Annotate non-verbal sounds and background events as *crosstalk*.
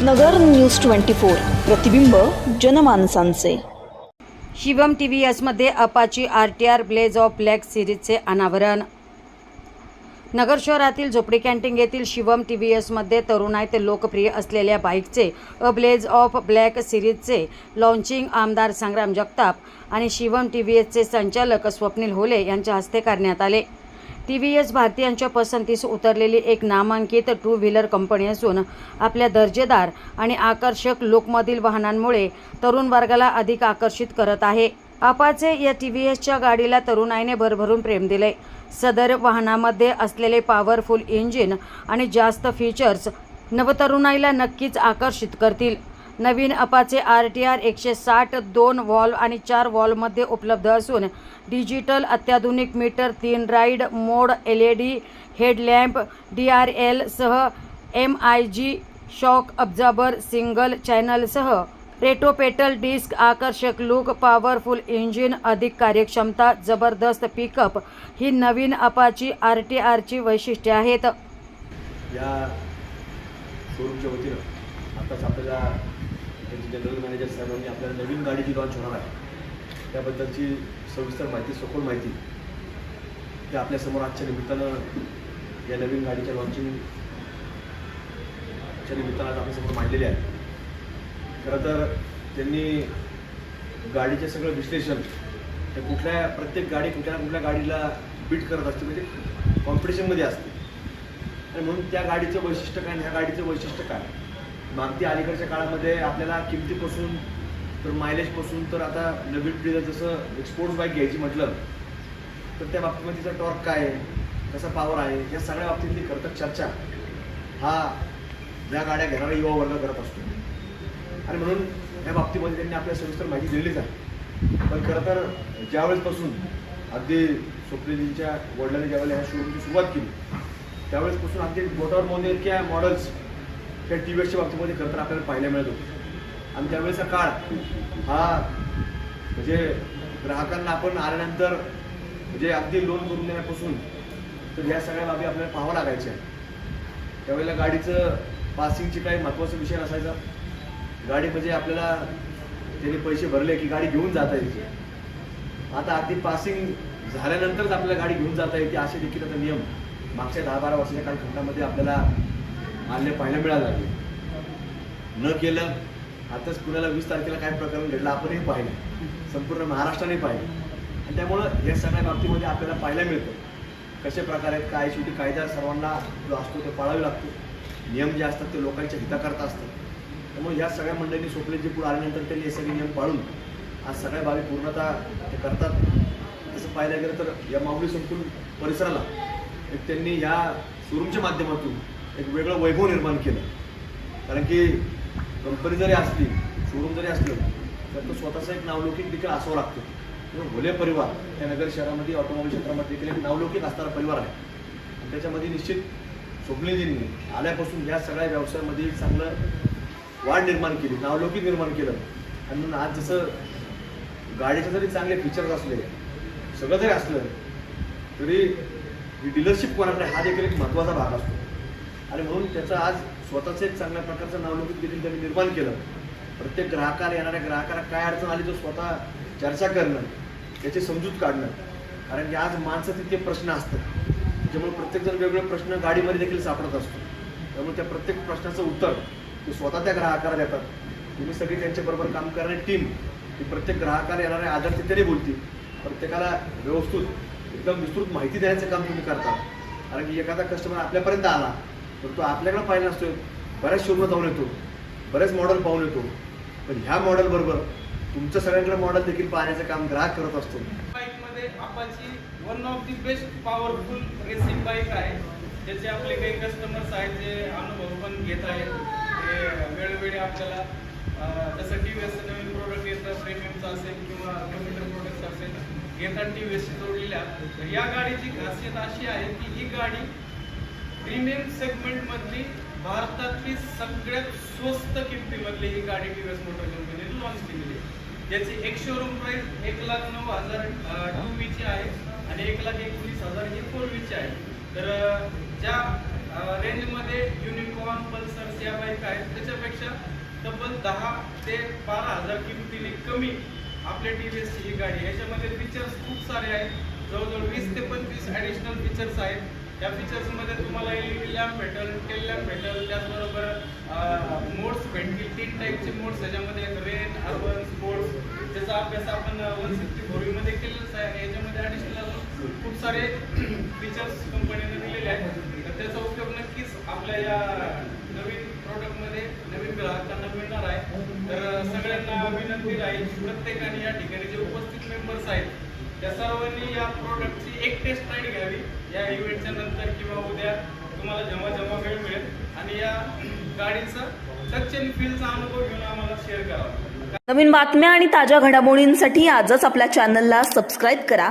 नगर news twenty four प्रतिबिंब जनमानसांचे. Shivam T V एसमध्ये Apache R T R blaze of black सिरीजचे अनावरण. नगर शहरातील झोपडी कॅन्टीन येथील शिवम टी व्ही एसमध्ये तरुणाईत लोकप्रिय असलेल्या बाईकचे अ ब्लेज ऑफ ब्लॅक सिरीजचे लॉन्चिंग आमदार संग्राम जगताप आणि शिवम टी व्ही एसचे संचालक स्वप्नील होले यांच्या हस्ते करण्यात आले. टी व्ही एस भारतीयांच्या पसंतीस उतरलेली एक नामांकित टू व्हीलर कंपनी असून आपल्या दर्जेदार आणि आकर्षक लुकमधील वाहनांमुळे तरुण वर्गाला अधिक आकर्षित करत आहे. अपाचे या टी व्ही एसच्या गाडीला तरुणाईने भरभरून प्रेम दिले. सदर वाहनामध्ये असलेले पॉवरफुल इंजिन आणि जास्त फीचर्स नवतरुणाईला नक्कीच आकर्षित करतील. नवीन अपाचे आर टी आर एकशे साठ दोन वॉल्व आणि चार वॉल्वमध्ये उपलब्ध असून डिजिटल अत्याधुनिक मीटर तीन ride mode L E D headlamp D R एलसह M I G shock absorber single चॅनलसह रेटोपेटल डिस्क आकर्षक लूक पॉवरफुल इंजिन अधिक कार्यक्षमता जबरदस्त पिकअप ही नवीन अपाची आर टी आरची वैशिष्ट्ये आहेत. या शोरूमच्या वतीनं आताच आपल्याला त्यांचे जनरल मॅनेजर साहेबांनी आपल्याला नवीन गाडी जी लॉन्च होणार आहे. त्याबद्दलची सविस्तर माहिती सखोल माहिती ते आपल्यासमोर आजच्या निमित्तानं या नवीन गाडीच्या लॉन्चिंगच्या निमित्तानं आज आपल्यासमोर मांडलेले आहे. खरं तर त्यांनी गाडीचे सगळं विश्लेषण ते कुठल्या प्रत्येक गाडी कुठल्या ना कुठल्या गाडीला बीट करत असते म्हणजे कॉम्पिटिशनमध्ये असते. आणि म्हणून त्या गाडीचं वैशिष्ट्य काय आणि ह्या गाडीचं वैशिष्ट्य काय? मागती अलीकडच्या काळामध्ये आपल्याला किमतीपासून तर मायलेजपासून तर आता नवीन पिढीला जसं स्पोर्ट्स बाईक घ्यायची म्हटलं तर त्या बाबतीमध्ये तिचा टॉर्क काय आहे? कसा पॉवर आहे? या सगळ्या बाबतीतली खरं चर्चा. हा ज्या गाड्या घेणारा युवा वर्ग करत असतो. आणि म्हणून या बाबतीमध्ये त्यांनी आपल्या सविस्तर माहिती दिलेलीच आहे. पण खरं तर ज्यावेळेसपासून अगदी स्वप्नीलजींच्या वडिलांनी ज्यावेळेला ह्या शोरूमची सुरुवात केली त्यावेळेसपासून अगदी मोटावर मोदेलच्या मॉडेल्स त्या टी व्ही बाबतीमध्ये खरं तर आपल्याला पाहायला मिळत होतं. आणि त्यावेळेचा काळ हा म्हणजे ग्राहकांना आपण आल्यानंतर म्हणजे अगदी लोन करून देण्यापासून तर ह्या सगळ्या बाबी आपल्याला पाहावं लागायच्या. त्यावेळेला गाडीचं पासिंगची काही महत्त्वाचा विषय नसायचा. गाडी म्हणजे आपल्याला त्याने पैसे भरले की गाडी घेऊन जाता येते आता अगदी पासिंग झाल्यानंतरच आपल्याला गाडी घेऊन जाता येते असे देखील आता नियम मागच्या दहा बारा वर्षाच्या कालखंडामध्ये आपल्याला मान्य पाहायला मिळायला लागले. न केलं आताच पुण्याला वीस तारखेला काय प्रकरण घडलं आपणही पाहिलं. संपूर्ण महाराष्ट्राने पाहिलं. आणि त्यामुळं या सगळ्या बाबतीमध्ये आपल्याला पाहायला मिळतं. कशा प्रकारे काय शेवटी कायदा सर्वांना जो असतो तो पाळावे लागतो. नियम जे असतात ते लोकांच्या हिताकरता असतात. त्यामुळे ह्या सगळ्या मंडळींनी सोपले जे पुढे आल्यानंतर त्यांनी हे सगळे नियम पाळून आज सगळ्या बाबी पूर्णतः ते करतात. तसं पाहायला गेलं तर या माऊली संकुल परिसराला एक त्यांनी या शोरूमच्या माध्यमातून एक वेगळं वैभव निर्माण केलं. कारण की कंपनी जरी असली शोरूम जरी असलं तर तो स्वतःचं एक नावलौकिक देखील असावं लागतो. किंवा भोले परिवार या नगर शहरामध्ये ऑटोमोबाईल क्षेत्रामध्ये देखील एक नावलौकिक असणारा परिवार आहे. आणि त्याच्यामध्ये निश्चित स्वप्नेजींनी आल्यापासून या सगळ्या व्यवसायामध्ये एक चांगलं वाढ निर्माण केली नावलौकिक निर्माण केलं. आणि म्हणून आज जसं गाडीचे जरी चांगले फीचर्स असले सगळं जरी असलं तरी ही डीलरशिप कोणाकडे हा देखील एक महत्त्वाचा भाग असतो. आणि म्हणून त्याचं आज स्वतःचं एक चांगल्या प्रकारचं नावलौकिक देखील त्यांनी निर्माण केलं. प्रत्येक ग्राहकाला येणाऱ्या ग्राहकाला काय अडचण आली तो स्वतः चर्चा करणं त्याची समजूत काढणं. कारण की आज माणसं तितके प्रश्न असतात त्याच्यामुळे प्रत्येकजण वेगवेगळे प्रश्न गाडीमध्ये देखील सापडत असतो. त्यामुळे त्या प्रत्येक प्रश्नाचं उत्तर ते स्वतः त्या ग्राहकाला देतात. तुम्ही सगळी त्यांच्याबरोबर काम करणारी टीम ही प्रत्येक ग्राहकाला येणाऱ्या आदरतेने बोलतील. प्रत्येकाला व्यवस्थित एकदम विस्तृत माहिती देण्याचं काम तुम्ही करता. कारण की एखादा कस्टमर आपल्यापर्यंत आला तर तो आपल्याकडे पाहिला नसतो बऱ्याच शोरूमला जाऊन येतो. बरेच मॉडेल पाहून येतो. पण ह्या मॉडेल बरोबर तुमचं सगळ्यांकडे मॉडेल देखील पाहण्याचं काम ग्राहक करत असतो. बाईकमध्ये Apache one of the best powerful racing bike आहे. त्याचे आपले काही कस्टमर्स आहेत जे अनुभव पण घेत आहेत. ते वेळोवेळी आपल्याला जसं टी व्ही एसचं नवीन प्रोडक्ट येतं प्रीमियमचं असेल किंवा कम्प्युटर प्रोडक्ट्स असेल घेतात टी व्ही एसशी जोडलेल्या. तर या गाडीची खासियत अशी आहे की ही गाडी प्रीमियम सेगमेंटमधली भारतातली सगळ्यात स्वस्त किमतीमधली ही गाडी टी व्ही एस मोटर कंपनीने लॉन्च केलेली आहे. याची एक शोरूम प्राइस एक लाख नऊ हजार टू ची आहे आणि एक लाख एकोणीस हजार ही फोर वीची आहे. तर ज्या रेंजमध्ये युनिकॉर्न पल्सर्स या बाईक आहेत त्याच्यापेक्षा तब्बल दहा ते बारा हजार किमतीने कमी आपल्या टी व्ही एसची ही गाडी याच्यामध्ये फीचर्स खूप सारे आहेत. जवळजवळ वीस ते पंचवीस ॲडिशनल फीचर्स आहेत. त्या फीचर्समध्ये तुम्हाला एल ई डी लॅम्प भेटल टेल लॅम्प भेटल त्याचबरोबर मोड्स भेटतील. तीन टाईपचे मोड्स याच्यामध्ये रेन अर्बन स्पोर्ट्स त्याचा अभ्यास आपण वन सिक्स्टी फोरमध्ये केलेलाच आहे. याच्यामध्ये ॲडिशनल खूप सारे *clears throat* फीचर्स कंपनीने दिलेले आहेत. तर त्याचा उपयोग नक्कीच आपल्या या नवीन प्रोडक्टमध्ये नवीन ग्राहकांना मिळणार आहे. तर सगळ्यांना विनंती राहील प्रत्येकाने या ठिकाणी जे उपस्थित मेंबर्स आहेत त्या सर्वांनी या प्रोडक्टची एक टेस्ट राईड घ्यावी. या इव्हेंटच्या नंतर किंवा उद्या तुम्हाला जेव्हा जेव्हा वेळ मिळेल. आणि या गाडीचं टच अँड फीलचा अनुभव घेऊन आम्हाला शेअर करावा नवीन बातम्या आणि ताज्या घडामोडींसाठी आजच आपल्या चॅनलला सबस्क्राईब करा.